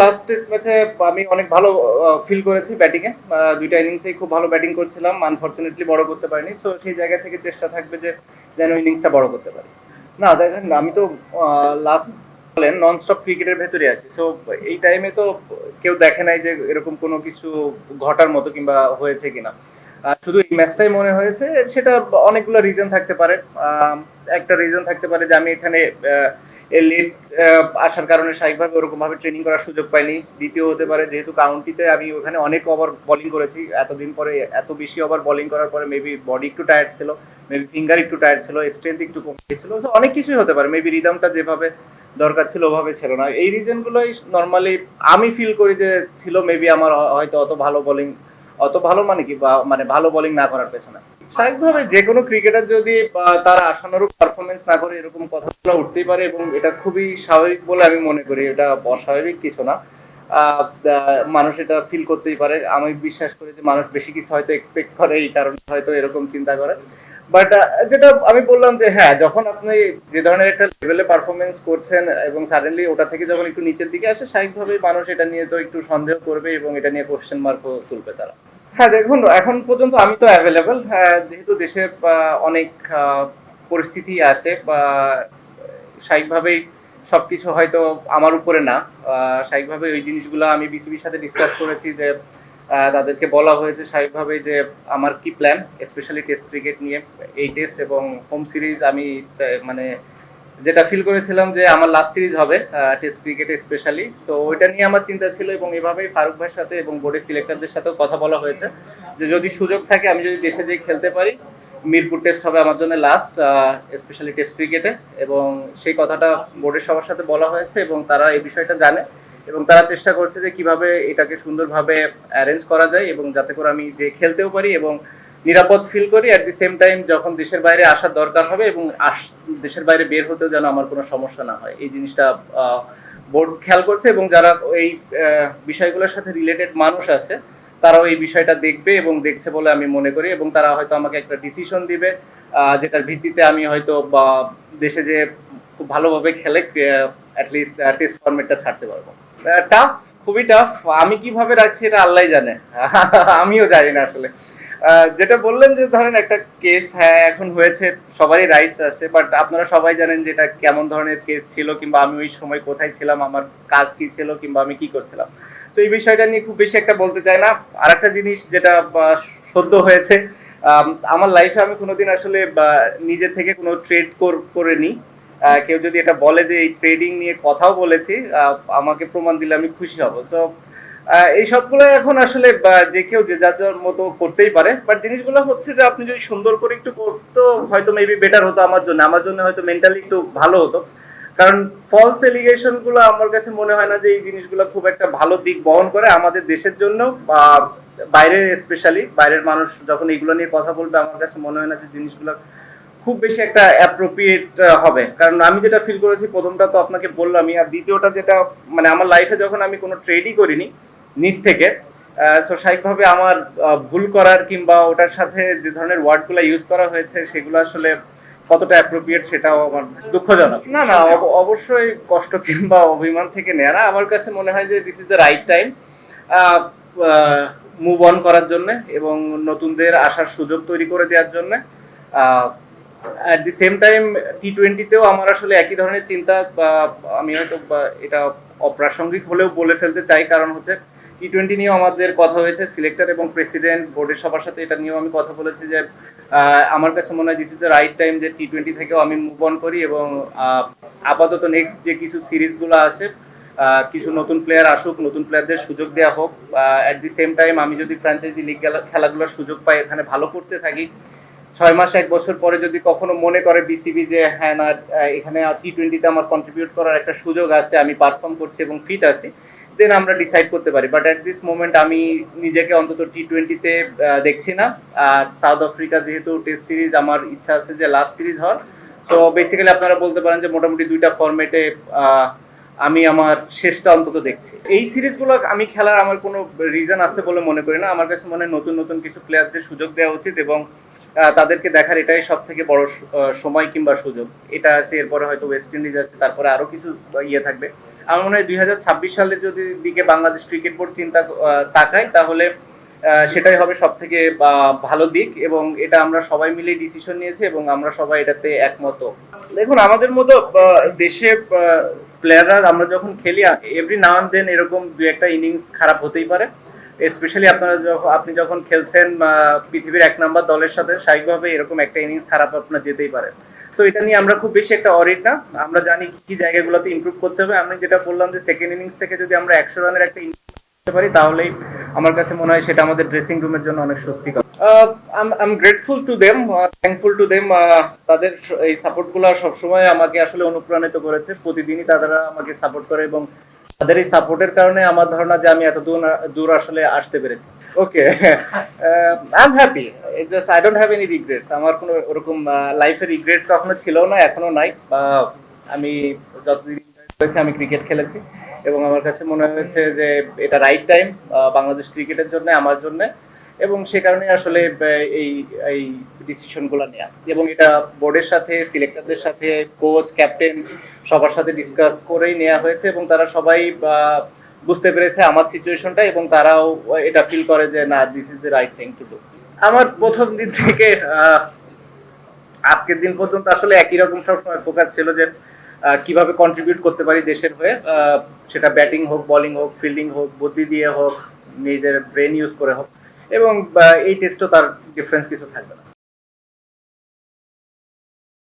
Last test ম্যাচে আমি অনেক ভালো ফিল করেছি ব্যাটিংয়ে দুইটা ইনিংসেই খুব ভালো ব্যাটিং করছিলাম। আনফর্চুনেটলি বড় করতে পারিনি। সো সেই জায়গা থেকে চেষ্টা থাকবে যে যেন ইনিংসটা বড় করতে পারি। না দেখেন আমি তো লাস্ট বলেন নন স্টপ ক্রিকেটের ভেতরে আছি। সো এই টাইমে তো কেউ দেখে নাই যে এরকম কোনো কিছু ঘটার মতো কিংবা হয়েছে কিনা। শুধু এই ম্যাচটাই মনে হয়েছে, সেটা অনেকগুলো রিজন থাকতে পারে। একটা রিজন থাকতে পারে যে আমি এখানে লেট আসার কারণে স্বাভাবিকভাবে ওরকম ভাবে ট্রেনিং করার সুযোগ পাইনি। দ্বিতীয় হতে পারে যেহেতু কাউন্টিতে আমি ওখানে অনেক ওভার বোলিং করেছি এতদিন পরে এত বেশি ওভার বোলিং করার পরে মেবি বডি একটু টায়ার্ড ছিল মেবি ফিঙ্গার একটু টায়ার্ড ছিল স্ট্রেংথ একটু কমে গেছিল So, অনেক কিছুই হতে পারে। মেবি রিদমটা যেভাবে দরকার ছিল ওভাবে ছিল না। এই রিজনগুলোই নর্মালি আমি ফিল করি যে ছিল মেবি আমার হয়তো অত ভালো বোলিং অত ভালো মানে কি মানে ভালো বোলিং না করার পেছনে। স্বাভাবিকভাবে যে কোনো ক্রিকেটার যদি তার পারফরমেন্স না করে এরকম উঠতেই পারে এবং এটা খুবই স্বাভাবিক বলে আমি মনে করি। এটা অস্বাভাবিক কিছু না। মানুষ এটা ফিল করতেই পারে। আমি বিশ্বাস করি যে মানুষ বেশি কিছু হয়তো এক্সপেক্ট করে, এই কারণে হয়তো এরকম চিন্তা করে। বাট যেটা আমি বললাম যে হ্যাঁ যখন আপনি যে ধরনের একটা লেভেলে পারফরমেন্স করছেন এবং সাডেনলি ওটা থেকে যখন একটু নিচের দিকে আসে, স্বাভাবিকভাবেই মানুষ এটা নিয়ে তো একটু সন্দেহ করবে এবং এটা নিয়ে কোশ্চেন মার্কও তুলবে তারা। হ্যাঁ দেখুন, এখন পর্যন্ত আমি তো অ্যাভেলেবল যেহেতু দেশে অনেক পরিস্থিতি আছে, বা, স্বাভাবিকভাবেই সবকিছু হয়তো আমার উপরে না। স্বাভাবিকভাবে ওই জিনিসগুলো আমি বিসিবির সাথে ডিসকাস করেছি যে তাদেরকে বলা হয়েছে স্বাভাবিকভাবে যে, আমার কি প্ল্যান স্পেশালি টেস্ট ক্রিকেট নিয়ে। এই টেস্ট এবং হোম সিরিজ আমি মানে যেটা ফিল করেছিলাম যে আমার লাস্ট সিরিজ হবে টেস্ট ক্রিকেটে স্পেশালি তো ওইটা নিয়ে আমার চিন্তা ছিল এবং এভাবেই ফারুক ভাইয়ের সাথে এবং বোর্ডের সিলেক্টরদের সাথেও কথা বলা হয়েছে যে যদি সুযোগ থাকে আমি যদি দেশে যেয়ে খেলতে পারি, মিরপুর টেস্ট হবে আমার জন্য লাস্ট স্পেশালি টেস্ট ক্রিকেটে এবং সেই কথাটা বোর্ডের সবার সাথে বলা হয়েছে এবং তারা এই বিষয়টা জানে এবং তারা চেষ্টা করছে যে কীভাবে এটাকে সুন্দরভাবে অ্যারেঞ্জ করা যায় এবং যাতে করে আমি যে খেলতেও পারি এবং নিরাপদ ফিল করি অ্যাট দি সেম টাইম যখন দেশের বাইরে আসার দরকার হবে এবং দেশের বাইরে বের হতেও যেন আমার কোনো সমস্যা না হয়। এই জিনিসটা বোর্ড খেয়াল করছে এবং যারা এই বিষয়গুলোর সাথে রিলেটেড মানুষ আছে, তারাও এই বিষয়টা দেখবে এবং দেখছে বলে আমি মনে করি এবং তারা হয়তো আমাকে একটা ডিসিশন দিবে যেটার ভিত্তিতে আমি হয়তো বা দেশে যে খুব ভালোভাবে খেলে অ্যাটলিস্ট টেস্ট ফরম্যাটটা ছাড়তে পারব। টাফ খুবই টাফ আমি কীভাবে রাখছি এটা আল্লাহ জানে। আমিও জানি না আসলে। যেটা বললেন যে ধরেন একটা কেস হ্যাঁ এখন হয়েছে সবারই রাইটস আছে বাট আপনারা সবাই জানেন যে এটা কেমন ধরনের কেস ছিল কিংবা আমি ওই সময় কোথায় ছিলাম আমার কাজ কি ছিল কিংবা আমি কি করছিলাম। তো এই বিষয়টা নিয়ে খুব বেশি একটা বলতে চাই না। আর একটা জিনিস যেটা সদ্য হয়েছে আমার লাইফে আমি কোনোদিন আসলে নিজে থেকে কোনো ট্রেড করে নি আহ, কেউ যদি এটা বলে যে এই ট্রেডিং নিয়ে কথাও বলেছি আমাকে প্রমাণ দিলে আমি খুশি হব। সো এই সবগুলো এখন আসলে যে কেউ যে যার মতো করতেই পারে। বাট জিনিসগুলো হচ্ছে যে আপনি যদি সুন্দর করে একটু করতো, হয়তো মেবি বেটার হতো আমার জন্য। আমার জন্য হয়তো মেন্টালি একটু ভালো হতো। কারণ ফলস এলিগেশনগুলো আমার কাছে মনে হয় না যে এই জিনিসগুলো খুব একটা ভালো দিক বহন করে আমাদের দেশের জন্য, বা বাইরে স্পেশালি বাইরের মানুষ যখন এগুলো নিয়ে কথা বলবে, আমার কাছে মনে হয় না যে জিনিসগুলো খুব বেশি একটা অ্যাপ্রোপ্রিয়েট হবে। কারণ আমি যেটা ফিল করেছি, প্রথমটা তো আপনাকে বললামই, আর দ্বিতীয়টা যেটা মানে আমার লাইফে যখন আমি কোনো ট্রেডই করিনি নিজ থেকে। সো স্বাভাবিকভাবে আমার ভুল করার কিংবা ওটার সাথে যে ধরনের ওয়ার্ডগুলো ইউজ করা হয়েছে সেগুলো আসলে কতটা অ্যাপ্রোপ্রিয়েট সেটাও আমার দুঃখজনক। না না অব- অবশ্যই কষ্ট কিংবা অভিমান থেকে নেয় না। আমার কাছে মনে হয় যে this is the right time move on করার জন্য এবং নতুনদের আসার সুযোগ তৈরি করে দেওয়ার জন্য। At the same time T টোয়েন্টিতেও আমার আসলে একই ধরনের চিন্তা আমি হয়তো এটা অপ্রাসঙ্গিক হলেও বলে ফেলতে চাই। কারণ হচ্ছে টি টোয়েন্টি নিয়েও আমাদের কথা হয়েছে। সিলেক্টর এবং প্রেসিডেন্ট বোর্ডের সবার সাথে এটা নিয়েও আমি কথা বলেছি যে আমার কাছে মনে হয় this is the right time যে টি টোয়েন্টি থেকেও আমি মুভ অন করি এবং আপাতত নেক্সট যে কিছু সিরিজগুলো আছে কিছু নতুন প্লেয়ার আসুক, নতুন প্লেয়ারদের সুযোগ দেওয়া হোক অ্যাট দি সেম টাইম আমি যদি ফ্র্যাঞ্চাইজি লিগ খেলাগুলোর সুযোগ পাই এখানে ভালো করতে থাকি, ছয় মাস, এক বছর পরে যদি কখনো মনে করে বিসিবি যে হ্যাঁ না এখানে টি টোয়েন্টিতে আমার কন্ট্রিবিউট করার একটা সুযোগ আছে, আমি পারফর্ম করছি এবং ফিট আছি দেন আমরা ডিসাইড করতে পারি। বাট অ্যাট দিস মোমেন্ট আমি নিজেকে অন্তত টি টোয়েন্টিতে দেখছি না। আর সাউথ আফ্রিকা যেহেতু টেস্ট সিরিজ আমার ইচ্ছা আছে যে লাস্ট সিরিজ হওয়ার। সো বেসিক্যালি আপনারা বলতে পারেন যে মোটামুটি দুইটা ফরম্যাটে আমি আমার শেষটা অন্তত দেখছি। এই সিরিজগুলো আমি খেলার আমার কোনো রিজন আছে বলে মনে করি না। আমার কাছে মনে হয় নতুন নতুন কিছু প্লেয়ারদের সুযোগ দেওয়া উচিত এবং তাদেরকে দেখার এটাই সব থেকে বড় সময় কিংবা সুযোগ। এটা আছে, এরপরে হয়তো ওয়েস্ট ইন্ডিজ আছে, তারপরে আরও কিছু ইয়ে থাকবে। আমার মনে হয় দুই হাজার ছাব্বিশ সালের যদি দিকে বাংলাদেশ ক্রিকেট বোর্ড চিন্তা তাকায়, তাহলে সেটাই হবে সব থেকে ভালো দিক এবং এটা আমরা সবাই মিলে ডিসিশন নিয়েছি এবং আমরা সবাই এটাতে একমত। দেখুন, আমাদের মতো দেশে প্লেয়াররা আমরা যখন খেলি এভরি নাও দেন এরকম দু একটা ইনিংস খারাপ হতেই পারে। স্পেশালি আপনারা যখন আপনি যখন খেলছেন পৃথিবীর এক নাম্বার দলের সাথে, স্বাভাবিকভাবে এরকম একটা ইনিংস খারাপ আপনার যেতেই পারে। তো এটা নিয়ে আমরা খুব বেশি একটা অরিড না। আমরা জানি কি কি জায়গাগুলোতে ইমপ্রুভ করতে হবে। আমি যেটা বললাম যে সেকেন্ড ইনিংস থেকে যদি আমরা একশো রানের একটা করতে পারি, তাহলেই আমার কাছে মনে হয় সেটা আমাদের ড্রেসিং রুমের জন্য অনেক স্বস্তিকর। I am grateful to them thankful to them তাদের এই সাপোর্টগুলো সবসময় আমাকে আসলে অনুপ্রাণিত করেছে। প্রতিদিনই তারা আমাকে সাপোর্ট করে এবং তাদের এই সাপোর্টের কারণে আমার ধারণা যে আমি এত দূর দূর আসলে আসতে পেরেছি। Okay I am happy just I don't have any regrets আমার কোনো ওরকম লাইফের রিগ্রেটস কখনো ছিল না, এখনও নাই। আমি যতদিন হয়েছে আমি ক্রিকেট খেলেছি। এবং আমার কাছে মনে হয়েছে যে এটা রাইট টাইম বাংলাদেশ ক্রিকেটের জন্য, আমার জন্য। এবং সে কারণে আসলে এই এই ডিসিশনগুলো নেওয়া এবং এটা বোর্ডের সাথে সিলেক্টরদের সাথে কোচ ক্যাপ্টেন সবার সাথে ডিসকাস করেই নেওয়া হয়েছে। এবং তারা সবাই বুঝতে পেরেছে আমার সিচুয়েশনটা এবং তারাও এটা ফিল করে যে, না this is the right thing to do আমার প্রথম দিন থেকে আজকের দিন পর্যন্ত আসলে একই রকম সবসময় ফোকাস ছিল যে কীভাবে কন্ট্রিবিউট করতে পারি দেশের হয়ে। সেটা ব্যাটিং হোক বোলিং হোক ফিল্ডিং হোক, বুদ্ধি দিয়ে হোক, নিজের ব্রেন ইউজ করে হোক। এবং এই টেস্টও তার ডিফারেন্স কিছু থাকবে না।